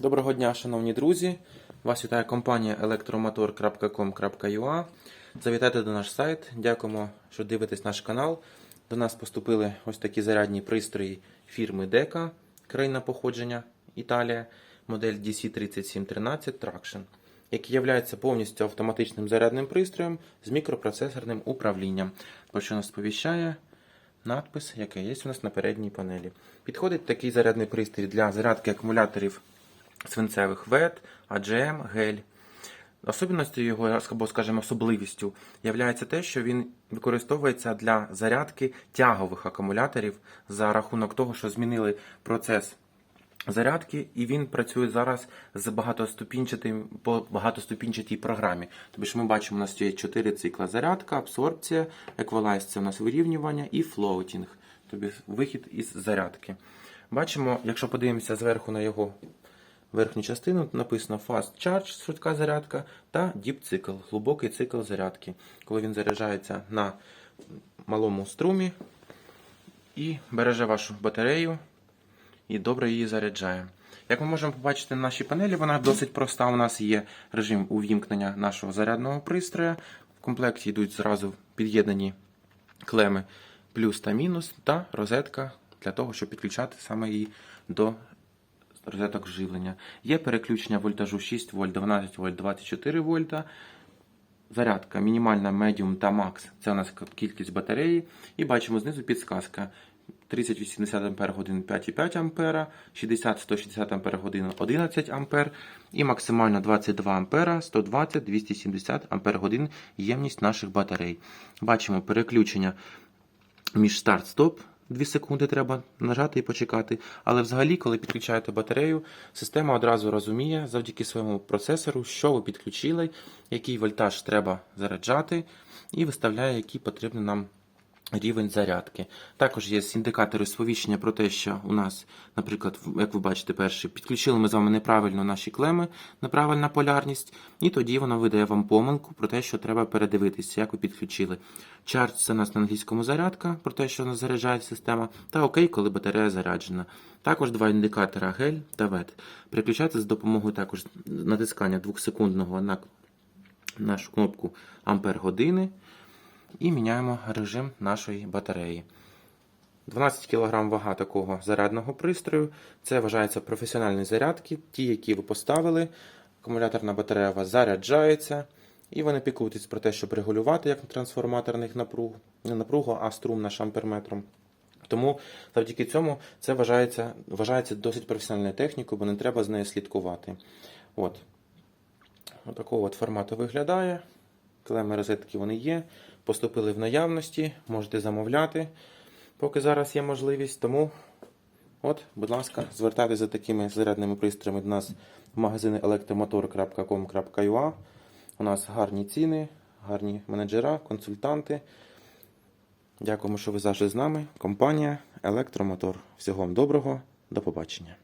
Доброго дня, шановні друзі! Вас вітає компанія electromotor.com.ua. Завітайте до наш сайт. Дякуємо, що дивитесь наш канал. До нас поступили ось такі зарядні пристрої фірми Deca, країна походження Італія, модель DC3713 Traction, який є повністю автоматичним зарядним пристроєм з мікропроцесорним управлінням, про що нас сповіщає надпис, який є у нас на передній панелі. Підходить такий зарядний пристрій для зарядки акумуляторів свинцевих ВЕТ, АДЖМ, гель. Особливістю його, або, скажімо, особливістю є те, що він використовується для зарядки тягових акумуляторів за рахунок того, що змінили процес зарядки, і він працює зараз з багатоступінчатим по багатоступінчатій програмі. Тобто ми бачимо, у нас є 4 цикла зарядка, абсорбція, еквалайз це у нас вирівнювання і флоутінг, тобто вихід із зарядки. Бачимо, якщо подивимося зверху на його верхню частину, написано Fast Charge, швидка зарядка, та Deep цикл, глибокий цикл зарядки, коли він заряджається на малому струмі і береже вашу батарею і добре її заряджає. Як ми можемо побачити на нашій панелі, вона досить проста. У нас є режим увімкнення нашого зарядного пристрою. В комплекті йдуть зразу під'єднані клеми плюс та мінус, та розетка для того, щоб підключати саме її до розеток живлення. Є переключення вольтажу 6 вольт, 12 вольт, 24 вольта. Зарядка мінімальна, медіум та макс це у нас кількість батареї. І бачимо знизу підсказка. 3080 Ампер 5,5 Ампера, 60-160 Ампер 11 Ампер і максимально 22 Ампера, 120-270 Ампер ємність наших батарей. Бачимо переключення між старт-стоп. 2 секунди треба нажати і почекати. Але взагалі, коли підключаєте батарею, система одразу розуміє завдяки своєму процесору, що ви підключили, який вольтаж треба заряджати, і виставляє, який потрібний нам рівень зарядки. Також є індикатори сповіщення про те, що у нас, наприклад, як ви бачите, перший, підключили ми з вами неправильно наші клеми, неправильна полярність, і тоді воно видає вам помилку про те, що треба передивитися, як ви підключили. Charge – це у нас на англійському зарядка, про те, що нас заряджає система, та ОК, коли батарея заряджена. Також два індикатора гель та вет. Переключається з допомогою також натискання 2-секундного на нашу кнопку Ампер години і міняємо режим нашої батареї. 12 кг вага такого зарядного пристрою. Це вважається професіональні зарядки, ті, які ви поставили. Акумуляторна батарея у вас заряджається. І ви не піклуєтесь про те, щоб регулювати як трансформаторних напруг, не напругу, а струм наш амперметром. Тому завдяки цьому це вважається вважається досить професіональною технікою, бо не треба з нею слідкувати. От. Отакого от формату виглядає. Клеми розетки вони є поступили в наявності, можете замовляти, поки зараз є можливість. Тому, от, будь ласка, звертайтеся за такими зарядними пристроями до нас в магазини electromotor.com.ua. У нас гарні ціни, гарні менеджера, консультанти. Дякуємо, що ви завжди з нами. Компанія Електромотор. Всього вам доброго, до побачення.